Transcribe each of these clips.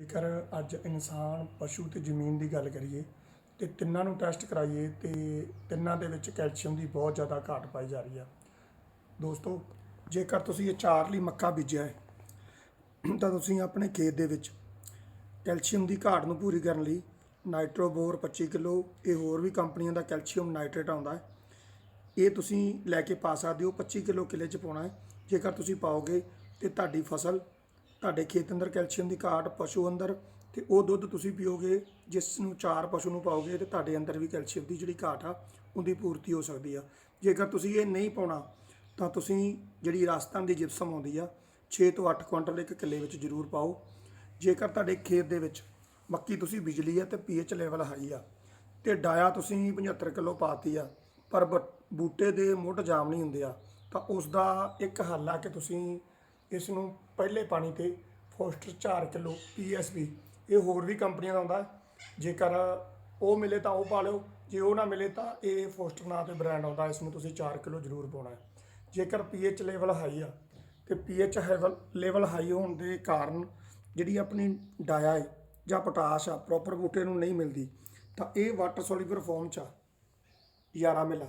ਜੇਕਰ ਅੱਜ ਇਨਸਾਨ ਪਸ਼ੂ ਤੇ ਜ਼ਮੀਨ ਦੀ ਗੱਲ ਕਰੀਏ ਤੇ ਤਿੰਨਾਂ ਨੂੰ ਟੈਸਟ ਕਰਾਈਏ ਤੇ ਤਿੰਨਾਂ ਦੇ ਵਿੱਚ ਕੈਲਸ਼ੀਅਮ ਦੀ ਬਹੁਤ ਜ਼ਿਆਦਾ ਘਾਟ ਪਾਈ ਜਾ ਰਹੀ ਆ। ਦੋਸਤੋ, ਜੇਕਰ ਤੁਸੀਂ ਇਹ ਚਾਰ ਲਈ ਮੱਕਾ ਬੀਜਿਆ ਹੈ, ਤਾਂ ਤੁਸੀਂ ਆਪਣੇ ਖੇਤ ਦੇ ਵਿੱਚ ਕੈਲਸ਼ੀਅਮ ਦੀ ਘਾਟ ਨੂੰ ਪੂਰੀ ਕਰਨ ਲਈ ਨਾਈਟ੍ਰੋਬੋਰ 25 ਕਿਲੋ, ਇਹ ਹੋਰ ਵੀ ਕੰਪਨੀਆਂ ਦਾ ਕੈਲਸ਼ੀਅਮ ਨਾਈਟ੍ਰੇਟ ਆਉਂਦਾ ਹੈ, ਇਹ ਤੁਸੀਂ ਲੈ ਕੇ ਪਾ ਸਕਦੇ ਹੋ 25 ਕਿਲੋ ਕਿੱਲੇ ਚ ਪਾਉਣਾ ਹੈ। ਜੇਕਰ ਤੁਸੀਂ ਪਾਓਗੇ ਤੇ ਤੁਹਾਡੀ ਫਸਲ ਤੁਹਾਡੇ ਖੇਤ ਅੰਦਰ ਕੈਲਸ਼ੀਅਮ ਦੀ ਘਾਟ, ਪਸ਼ੂ ਅੰਦਰ, ਤੇ ਉਹ ਦੁੱਧ ਤੁਸੀਂ ਪੀਓਗੇ, ਜਿਸ ਨੂੰ ਚਾਰ ਪਸ਼ੂ ਨੂੰ ਪਾਓਗੇ, ਤੇ ਤੁਹਾਡੇ ਅੰਦਰ ਵੀ ਕੈਲਸ਼ੀਅਮ ਦੀ ਜਿਹੜੀ ਘਾਟ ਆ, ਉਹਦੀ ਪੂਰਤੀ ਹੋ ਸਕਦੀ ਆ। ਜੇਕਰ ਤੁਸੀਂ ਇਹ ਨਹੀਂ ਪਾਉਣਾ, ਤਾਂ ਤੁਸੀਂ ਜਿਹੜੀ ਰਾਜਸਥਾਨ ਦੀ ਜਿਪਸਮ ਆਉਂਦੀ ਆ 6 ਤੋਂ 8 ਕੁਇੰਟਲ ਇੱਕ ਕਿੱਲੇ ਵਿੱਚ ਜ਼ਰੂਰ ਪਾਓ। ਜੇਕਰ ਤੁਹਾਡੇ ਖੇਤ ਦੇ ਵਿੱਚ ਮੱਕੀ ਤੁਸੀਂ ਬਿਜਲੀ ਆ, ਤੇ ਪੀਐਚ ਲੈਵਲ ਹਾਈ ਆ, ਤੇ ਡਾਇਆ ਤੁਸੀਂ 75 ਕਿਲੋ ਪਾਤੀ ਆ, ਪਰ ਬ- ਬੂਟੇ ਦੇ ਮੁੱਢ ਜਾਮ ਨਹੀਂ ਹੁੰਦੇ ਆ, ਤਾਂ ਉਸ ਦਾ ਇੱਕ ਹੱਲ ਆ ਕਿ ਤੁਸੀਂ ਇਸ ਨੂੰ ਪਹਿਲੇ ਪਾਣੀ ਤੇ ਫੋਸਟਰ 4 ਕਿਲੋ ਪੀਐਸਬੀ ਇਹ ਹੋਰ ਵੀ ਕੰਪਨੀਆਂ ਦਾ ਆਉਂਦਾ ਜੇਕਰ ਉਹ ਮਿਲੇ ਤਾਂ ਉਹ ਪਾ ਲਿਓ। ਜੇ ਉਹ ਨਾ ਮਿਲੇ ਤਾਂ ਇਹ ਫੋਸਟਰ ਨਾਂ ਤੇ ਬ੍ਰਾਂਡ ਆਉਂਦਾ। ਇਸ ਨੂੰ ਤੁਸੀਂ 4 ਕਿਲੋ ਜ਼ਰੂਰ ਪਾਉਣਾ ਹੈ। ਜੇਕਰ ਪੀਐਚ ਲੈਵਲ ਹਾਈ ਆ, ਤੇ ਪੀਐਚ ਲੈਵਲ ਹਾਈ ਹੋਣ ਦੇ ਕਾਰਨ ਜਿਹੜੀ ਆਪਣੀ ਡਾਇਆ ਹੈ ਜਾਂ ਪੋਟਾਸ਼ ਆ ਪ੍ਰੋਪਰ ਬੂਟੇ ਨੂੰ ਨਹੀਂ ਮਿਲਦੀ, ਤਾਂ ਇਹ ਵਾਟਰ ਸੋਲਿਬਲ ਫਾਰਮ ਚ ਆ 11 ਮਿਲਾ।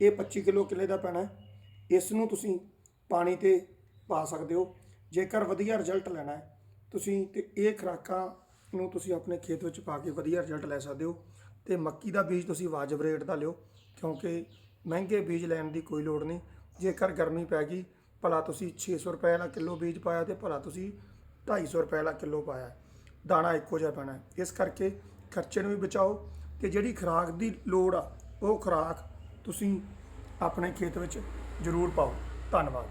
ਇਹ 25 ਕਿਲੋ ਕਿੱਲੇ ਦਾ ਪੈਣਾ ਇਸ ਨੂੰ ਤੁਸੀਂ ਪਾਣੀ ਤੇ ਪਾ ਸਕਦੇ ਹੋ। ਜੇਕਰ ਵਧੀਆ ਰਿਜ਼ਲਟ ਲੈਣਾ ਹੈ, ਤੁਸੀਂ ਤੇ ਇਹ ਖੁਰਾਕਾਂ ਨੂੰ ਤੁਸੀਂ ਆਪਣੇ ਖੇਤ ਵਿੱਚ ਪਾ ਕੇ ਵਧੀਆ ਰਿਜ਼ਲਟ ਲੈ ਸਕਦੇ ਹੋ ਤੇ ਮੱਕੀ ਦਾ ਬੀਜ ਤੁਸੀਂ ਵਾਜਬ ਰੇਟ ਦਾ ਲਿਓ, ਕਿਉਂਕਿ ਮਹਿੰਗੇ ਬੀਜ ਲੈਣ ਦੀ ਕੋਈ ਲੋੜ ਨਹੀਂ। ਜੇਕਰ ਗਰਮੀ ਪੈ ਗਈ, ਭਲਾ ਤੁਸੀਂ 600 ਰੁਪਏ ਦਾ ਕਿਲੋ ਬੀਜ ਪਾਇਆ ਤੇ ਭਲਾ ਤੁਸੀਂ 250 ਰੁਪਏ ਵਾਲਾ ਕਿਲੋ ਪਾਇਆ ਦਾਣਾ ਇੱਕੋ ਜਿਹਾ ਪੈਣਾ ਇਸ ਕਰਕੇ ਖਰਚੇ ਨੂੰ ਵੀ ਬਚਾਓ ਤੇ ਜਿਹੜੀ ਖੁਰਾਕ ਦੀ ਲੋੜ ਆ, ਉਹ ਖੁਰਾਕ ਤੁਸੀਂ ਆਪਣੇ ਖੇਤ ਵਿੱਚ ਜ਼ਰੂਰ ਪਾਓ। ਧੰਨਵਾਦ।